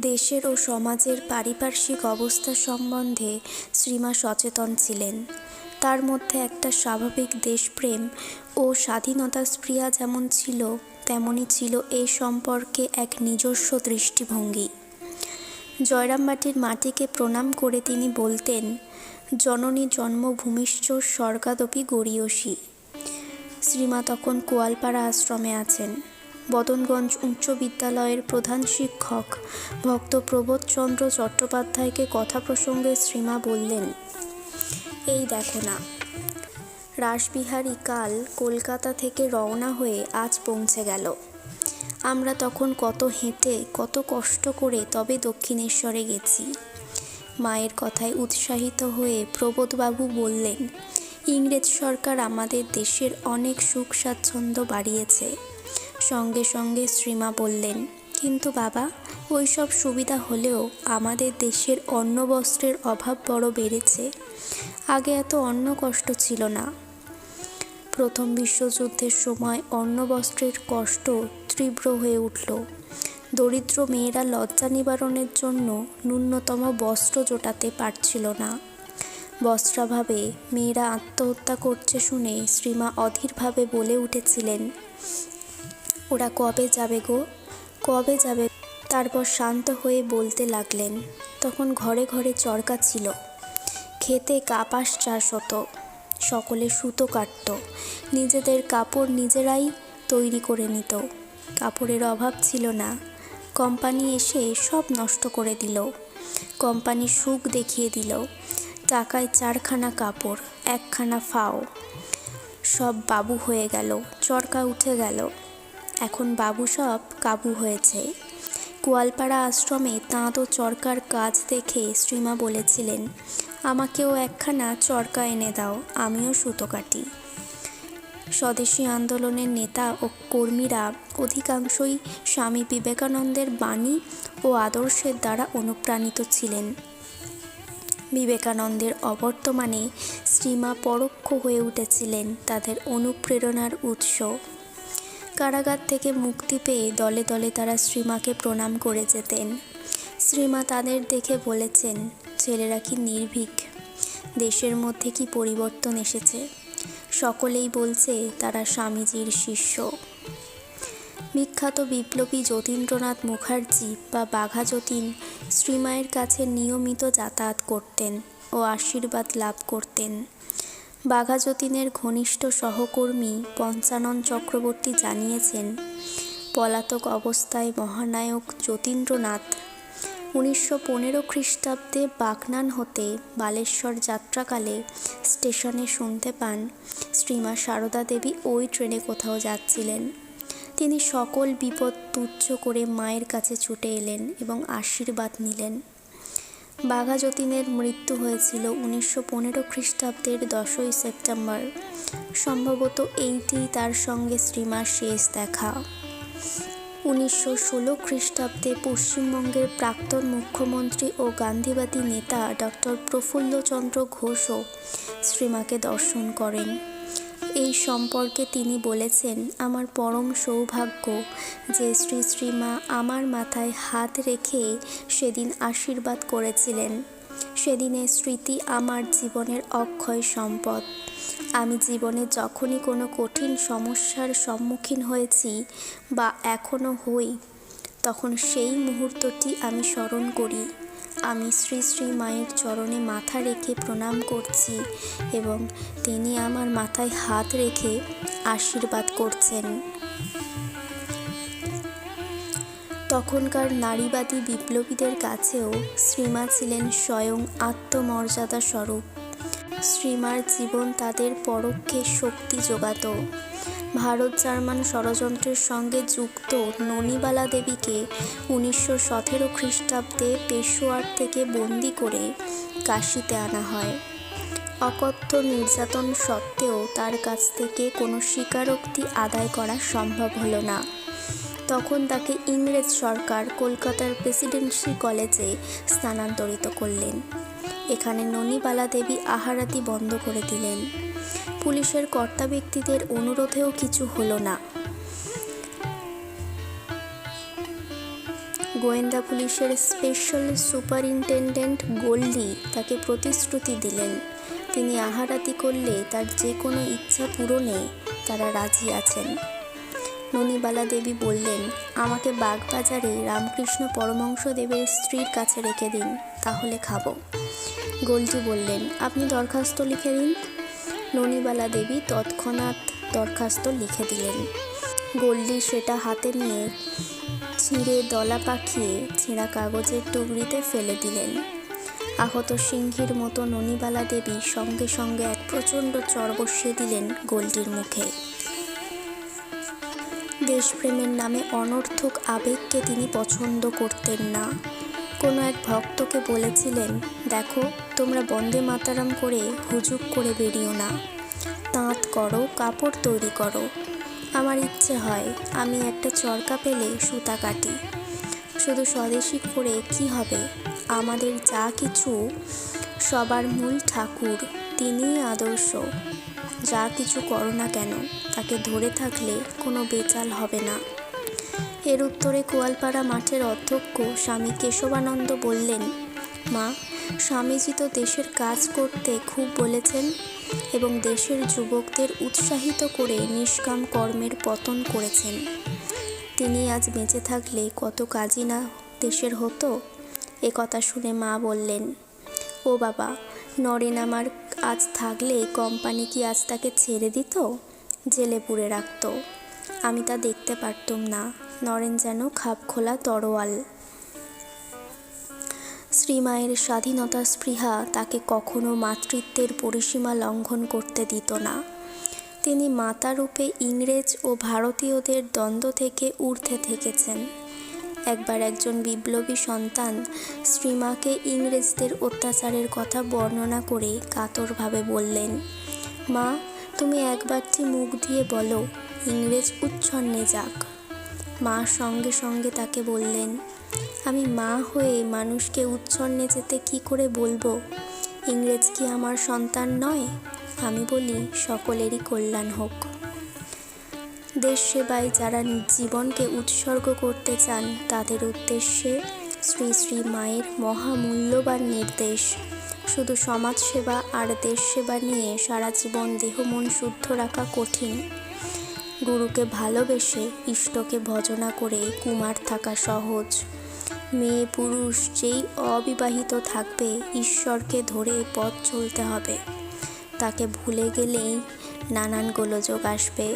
দেশের ও সমাজের পারিপার্শ্বিক অবস্থা সম্বন্ধে শ্রীমা সচেতন ছিলেন। তার মধ্যে একটা স্বাভাবিক দেশপ্রেম ও স্বাধীনতা স্প্রিয়া যেমন ছিল তেমনই ছিল এ সম্পর্কে এক নিজস্ব দৃষ্টিভঙ্গি। জয়রামবাটির মাটিকে প্রণাম করে তিনি বলতেন, জননী জন্মভূমিশ্চ স্বর্গাদপি গড়ীয়সী। শ্রীমা তখন কোয়ালপাড়া আশ্রমে আছেন। বদনগঞ্জ উচ্চ বিদ্যালয়ের প্রধান শিক্ষক ভক্ত প্রবোধচন্দ্র চট্টোপাধ্যায়কে কথা প্রসঙ্গে শ্রীমা বললেন, এই দেখো না, রাসবিহারী কাল কলকাতা থেকে রওনা হয়ে আজ পৌঁছে গেল। আমরা তখন কত হেঁটে, কত কষ্ট করে তবে দক্ষিণেশ্বরে গেছি। মায়ের কথায় উৎসাহিত হয়ে প্রবোধবাবু বললেন, ইংরেজ সরকার আমাদের দেশের অনেক সুখ স্বাচ্ছন্দ্য বাড়িয়েছে। সঙ্গে সঙ্গে শ্রীমা বললেন, কিন্তু বাবা ওই সব সুবিধা হলেও আমাদের দেশের অন্ন বস্ত্রের অভাব বড় বেড়েছে। আগে এত অন্ন কষ্ট ছিল না। প্রথম বিশ্বযুদ্ধের সময় অন্ন বস্ত্রের কষ্ট তীব্র হয়ে উঠল। দরিদ্র মেয়েরা লজ্জা নিবারণের জন্য ন্যূনতম বস্ত্র জোটাতে পারছিল না। বস্ত্রাভাবে মেয়েরা আত্মহত্যা করছে শুনে শ্রীমা অধীরভাবে বলে উঠেছিলেন ওরা কবে যাবে গো? কবে যাবে? তারপর শান্ত হয়ে বলতে লাগলেন। তখন ঘরে ঘরে চরকা ছিল। খেতে কাপাস চাষ হতো। সকলে সুতো কাটত। নিজেদের কাপড় নিজেরাই তৈরি করে নিত। কাপড়ের অভাব ছিল না। কোম্পানি এসে সব নষ্ট করে দিল। কোম্পানি সুখ দেখিয়ে দিল। টাকায় চারখানা কাপড়, একখানা ফাও। সব বাবু হয়ে গেল। চরকা উঠে গেল। এখন বাবু সব কাবু হয়েছে। গোয়ালপাড়া আশ্রমে তাঁত ও চরকার কাজ দেখে শ্রীমা বলেছিলেন, আমাকেও একখানা চরকা এনে দাও, আমিও সুতো কাটি। স্বদেশী আন্দোলনের নেতা ও কর্মীরা অধিকাংশই স্বামী বিবেকানন্দের বাণী ও আদর্শের দ্বারা অনুপ্রাণিত ছিলেন। বিবেকানন্দের অবর্তমানে শ্রীমা পরোক্ষ হয়ে উঠেছিলেন তাদের অনুপ্রেরণার উৎস। কারাগার থেকে মুক্তি পেয়ে দলে দলে তারা শ্রীমাকে প্রণাম করে যেতেন। শ্রীমা তাদের দেখে বলেছেন, ছেলেরা কি নির্ভীক? দেশের মধ্যে কি পরিবর্তন এসেছে? সকলেই বলছে তারা স্বামীজির শিষ্য। বিখ্যাত বিপ্লবী যতীন্দ্রনাথ মুখার্জি বা বাঘা যতীন শ্রীমায়ের কাছে নিয়মিত যাতায়াত করতেন ও আশীর্বাদ লাভ করতেন। বাঘা যতীনের ঘনিষ্ঠ সহকর্মী পঞ্চানন চক্রবর্তী জানিয়েছেন, পলাতক অবস্থায় মহানায়ক যতীন্দ্রনাথ উনিশশো পনেরো খ্রিস্টাব্দে বাগনান হতে বালেশ্বর যাত্রাকালে স্টেশনে শুনতে পান শ্রীমা সারদা দেবী ওই ট্রেনে কোথাও যাচ্ছিলেন। তিনি সকল বিপদ তুচ্ছ করে মায়ের কাছে ছুটে এলেন এবং আশীর্বাদ নিলেন। বাঘা যতীনের মৃত্যু হয়েছিল উনিশশো পনেরো খ্রিস্টাব্দের দশই সেপ্টেম্বর। সম্ভবত এইটি তার সঙ্গে শ্রীমার শেষ দেখা। উনিশশো ষোলো খ্রিস্টাব্দে পশ্চিমবঙ্গের প্রাক্তন মুখ্যমন্ত্রী ও গান্ধীবাদী নেতা ডক্টর প্রফুল্লচন্দ্র ঘোষও শ্রীমাকে দর্শন করেন। এই সম্পর্কে তিনি বলেছেন, আমার পরম সৌভাগ্য যে শ্রী শ্রীমা আমার মাথায় হাত রেখে সেদিন আশীর্বাদ করেছিলেন। সেদিনের স্মৃতি আমার জীবনের অক্ষয় সম্পদ। আমি জীবনে যখনই কোনো কঠিন সমস্যার সম্মুখীন হয়েছি বা এখনও হই, তখন সেই মুহূর্তটি আমি স্মরণ করি। আমি শ্রী শ্রী মায়ের চরণে মাথা রেখে প্রণাম করছি এবং তিনি আমার মাথায় হাত রেখে আশীর্বাদ করছেন। তখনকার নারীবাদী বিপ্লবীদের কাছেও শ্রীমা ছিলেন স্বয়ং আত্মমর্যাদা স্বরূপ শ্রীমার জীবন তাদের পরোক্ষে শক্তি যোগাত। ভারত জার্মান ষড়যন্ত্রের সঙ্গে যুক্ত ননিবালা দেবীকে উনিশশো সতেরো খ্রিস্টাব্দে পেশোয়ার থেকে বন্দি করে কাশিতে আনা হয়। অকথ্য নির্যাতন সত্ত্বেও তার কাছ থেকে কোনো স্বীকারোক্তি আদায় করা সম্ভব হলো না। তখন তাকে ইংরেজ সরকার কলকাতার প্রেসিডেন্সি কলেজে স্থানান্তরিত করলেন। এখানে ননিবালা দেবী আহারাতি বন্ধ করে দিলেন। পুলিশের কর্তা ব্যক্তিদের অনুরোধেও কিছু হলো না। গোয়েন্দা পুলিশের স্পেশাল সুপারিনটেন্ডেন্ট গোল্ডি তাকে প্রতিশ্রুতি দিলেন। তিনি আহারাতি করলে তার যে কোনো ইচ্ছা পূরণে তারা রাজি আছেন। ননিবালা দেবী বললেন, আমাকে বাগবাজারে রামকৃষ্ণ পরমহংসদেবের স্ত্রীর কাছে রেখে দিন, তাহলে খাব। গোল্ডি বললেন, আপনি দরখাস্ত লিখে দিন ননিবালা দেবী তৎক্ষণাৎ দরখাস্ত লিখে দিলেন। গোল্ডি সেটা হাতে নিয়ে ছিঁড়ে দলা পাকিয়ে ছেঁড়া কাগজের টুকরিতে ফেলে দিলেন। আহত সিংহীর মতো ননিবালা দেবী সঙ্গে সঙ্গে এক প্রচণ্ড চর বসিয়ে দিলেন গোল্ডির মুখে। দেশপ্রেমের নামে অনর্থক আবেগকে তিনি পছন্দ করতেন না। কোনো এক ভক্তকে বলেছিলেন, দেখো, তোমরা বন্দে মাতারাম করে হুজুক করে বেরিও না। তাঁত করো, কাপড় তৈরি করো। আমার ইচ্ছে হয় আমি একটা চরকা পেলে সুতা কাটি। শুধু স্বদেশী করে কি হবে? আমাদের যা কিছু, সবার মূল ঠাকুর তিনিই আদর্শ। যা কিছু করো না কেন, তাকে ধরে থাকলে কোনো বেচাল হবে না। এর উত্তরে কোয়ালপাড়া মাঠের অধ্যক্ষ স্বামী কেশবানন্দ বললেন, মা, স্বামীজি তো দেশের কাজ করতে খুব বলেছেন এবং দেশের যুবকদের উৎসাহিত করে নিষ্কাম কর্মের পতন করেছেন। তিনি আজ বেঁচে থাকলে কত কাজই না দেশের হতো? এ কথা শুনে মা বললেন, ও বাবা, নরেন আমার আজ থাকলে কোম্পানি কি আজ তাকে ছেড়ে দিত? জেলে পুড়ে রাখত। আমি তা দেখতে পারতুম না। নরেন যেন খাপ খোলা তরোয়াল। শ্রীমায়ের স্বাধীনতা স্পৃহা তাকে কখনো মাতৃত্বের পরিসীমা লঙ্ঘন করতে দিত না। তিনি মাতারূপে ইংরেজ ও ভারতীয়দের দ্বন্দ্ব থেকে ঊর্ধ্বে থেকেছেন। একবার একজন বিপ্লবী সন্তান শ্রীমাকে ইংরেজদের অত্যাচারের কথা বর্ণনা করে কাতরভাবে বললেন, মা, তুমি একবারটি মুখ দিয়ে বলো, ইংরেজ উচ্ছন্নে যাক। মা সঙ্গে সঙ্গে তাকে বললেন, আমি মা হয়ে মানুষকে উচ্ছন্নে যেতে কি করে বলব? ইংরেজ কি আমার সন্তান নয়? আমি বলি, সকলেরই কল্যাণ হোক। দেশ সেবায় যারা জীবনকে উৎসর্গ করতে চান, তাদের উদ্দেশ্যে শ্রী শ্রী মায়ের মহামূল্যবান নির্দেশ। শুধু সমাজ সেবা আর দেশ সেবা নিয়ে সারা জীবন দেহ মন শুদ্ধ রাখা কঠিন। গুরুকে ভালোবেসে ইষ্টকে ভজনা করে কুমার থাকা সহজ। মেয়ে পুরুষ যেই অবিবাহিত থাকবে, ঈশ্বরকে ধরে পথ চলতে হবে। তাকে ভুলে গেলেই নানান গোলযোগ আসবে।